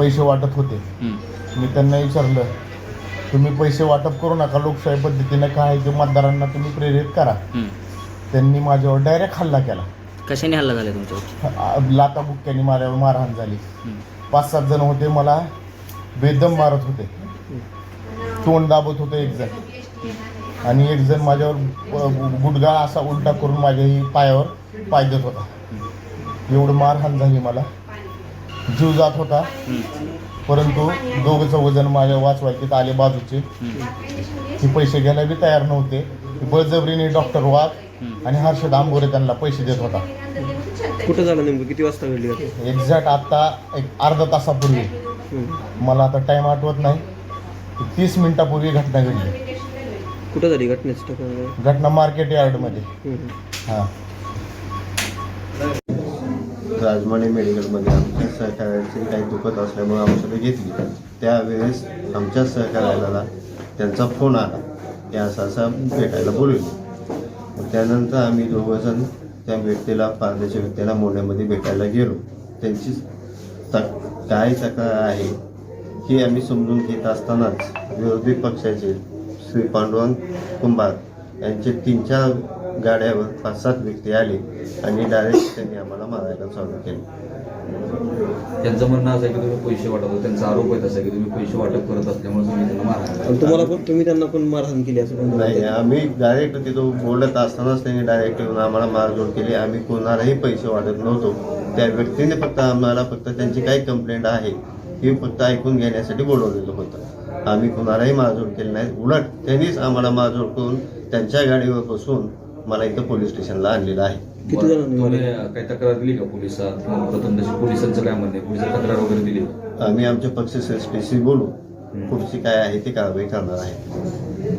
पैसे वाटत होते. मी त्यांना विचारलं तुम्ही पैसे वाटप करू नका लोकशाही पद्धतीनं काय आहे ते मतदारांना तुम्ही प्रेरित करा. त्यांनी माझ्यावर डायरेक्ट हल्ला केला. कशाने हल्ला झाला तुमच्यावर आ- लाथा बुक्क्यांनी माझ्यावर मारहाण झाली. पाच सात जण होते मला बेदम मारत होते. तोंड दाबत होते एक जण. आणि एक जण माझ्यावर अ, गुडघा असा उलटा करून माझ्या ही पायावर पाय देत होता. एवढं मारहाण झाली मला. जीव जात होता. परंतु दोघं चौघजण माझ्या वाचवायचे आले बाजूचे. ते पैसे घ्यायला बी तयार नव्हते बळजबरीने डॉक्टर वाघ. आणि हर्षद आंबोरे त्यांना पैसे देत होता कुठं झालं नेमकं किती वाजता घडली? एक्झॅक्ट आता एक अर्धा तासापूर्वी. मला आता टाईम आठवत नाही तीस मिनिटापूर्वी घटना घडली कुठं झाली घटनेचं घटना मार्केट यार्डमध्ये. हां राजमाने मेडिकलमध्ये आमच्या सहकार्याची काही दुखत असल्यामुळे औषधं घेतली. त्यावेळेस आमच्या सहकार्याला त्यांचा फोन आला. की असा असा भेटायला बोलवले त्यानंतर आम्ही दोघंजण त्या व्यक्तीला पारदेच्या व्यक्तीला मोंढ्यामध्ये भेटायला गेलो. त्यांची तक काय तक्रार आहे हे आम्ही समजून घेत असतानाच विरोधी पक्षाचे श्री पांडुरंग कुंभार यांचे तीन चार गाड्यावर पाच सात व्यक्ती आले आणि डायरेक्ट त्यांनी आम्हाला मारायला चालू केलं. त्यांचं म्हणणं असं की तुम्ही पैसे वाटत होते त्यांचा आरोप आहे तसा की तुम्ही पैसे वाटप करत असल्यामुळे तुम्ही त्यांना मारा तुम्हाला पण तुम्ही त्यांना पण मारहाण केली असं नाही आम्ही डायरेक्ट तिथं बोलत असतानाच त्यांनी डायरेक्ट येऊन आम्हाला मारझोड केली. आम्ही कोणालाही पैसे वाटत नव्हतो. त्या व्यक्तीने फक्त आम्हाला फक्त त्यांची काय कंप्लेंट आहे ही फक्त ऐकून घेण्यासाठी बोलवलेलं होतं. आम्ही कोणालाही मारझोड केली नाही. उलट त्यांनीच आम्हाला मारझोड करून त्यांच्या गाडीवर बसून मला इथं पोलीस स्टेशनला आणलेलं आहे. किती जणांनी? काही तक्रार दिली का पोलिसात? पोलिसांचं काय म्हणणं पोलिसात तक्रार वगैरे दिली आम्ही आमच्या पक्ष श्रेष्ठीशी बोलू. पुढची काय आहे ती कारवाई करणार आहे.